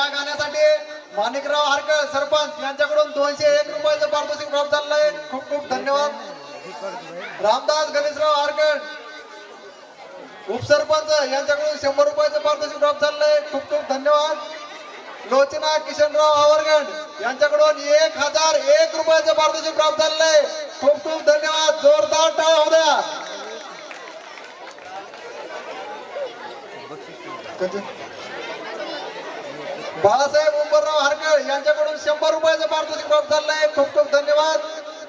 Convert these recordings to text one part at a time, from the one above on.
या गाण्यासाठी माणिकराव हारकर सरपंच यांच्याकडून दोनशे एक रुपयाचं पारितोषिक प्राप्त झालंय. खूप खूप धन्यवाद. रामदास गणेशराव हारकर उपसरपंच यांच्याकडून शंभर रुपयाचं पारितोषिक प्राप्त झालंय. खूप खूप धन्यवाद. लोचना किशनराव आवरगण यांच्याकडून एक हजार एक रुपयाचं पारितोषिक प्राप्त झालंय. खूप खूप धन्यवाद. जोरदार टाळ होऊ द्या. बाळासाहेब उंबरराव हारकर यांच्याकडून शंभर रुपयाचं पारितोषिक प्राप्त आहे खूप खूप धन्यवाद.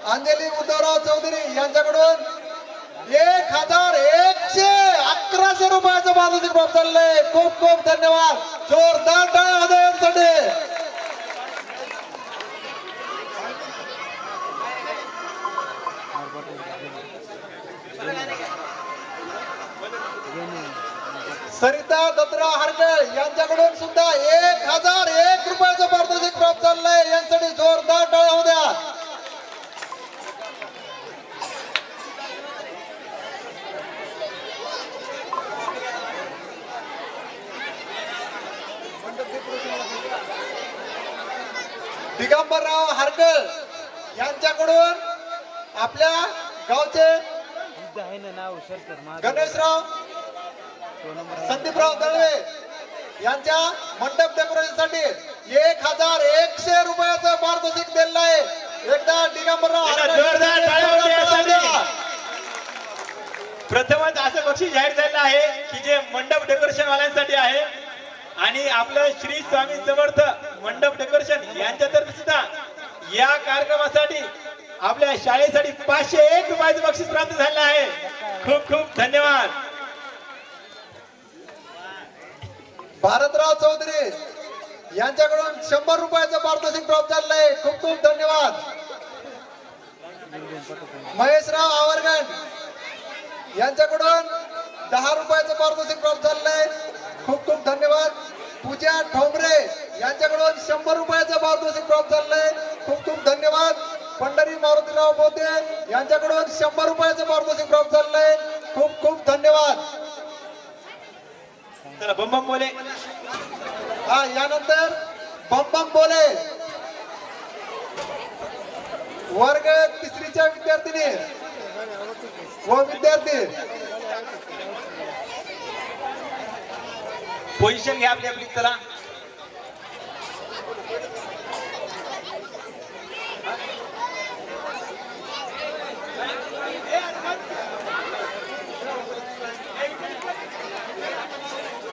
अंजली उद्धवराव चौधरी यांच्याकडून एक हजार एकशे अकराशे रुपयाचं पारितोषिक प्राप्त आहे खूप खूप धन्यवाद. जोरदार टाळ्या होऊ सरिता दत्तराव हारकर यांच्याकडून सुद्धा एक हजार एक रुपयाचं पारितोषिक प्राप्त झालंय यांसाठी जोरदार टाळ्या होऊ द्या दिगंबरराव हारकर यांच्याकडून आपल्या गावचे गणेशराव संदीपराव दळवे यांच्या मंडप डेकोरेशनसाठी एक हजार एकशे रुपयाचं पारितोषिक दिलेलं आहे. एकदा दिगंबरराव. प्रथमच असं बक्षीस जाहीर झालेलं आहे की जे मंडप डेकोरेशन वाल्यांसाठी आहे. आणि आपलं श्री स्वामी समर्थ मंडप डेकोरेशन यांच्यातर्फे सुद्धा या कार्यक्रमासाठी आपल्या शाळेसाठी पाचशे एक रुपयाचं बक्षीस प्राप्त झालं आहे. खूप खूप धन्यवाद. भारतराव चौधरी यांच्याकडून शंभर रुपयाचं पारितोषिक प्राप्त झालेलं आहे खूप खूप धन्यवाद. महेशराव आवरगण यांच्याकडून दहा रुपयाचं पारितोषिक प्राप्त झालेलं आहे खूप खूप धन्यवाद. पूजा ठोंबरे यांच्याकडून शंभर रुपयाचं पारितोषिक प्राप्त झालेलं आहे खूप खूप धन्यवाद. पंढरी मारुतीराव बोते यांच्याकडून शंभर रुपयाचं पारितोषिक प्राप्त झालेलं आहे खूप खूप धन्यवाद. चला बम बम बोले. हा यानंतर बम बम बोले. वर्ग तिसरीच्या विद्यार्थिनी व विद्यार्थी. पोझिशन घ्या आपली आपली चला.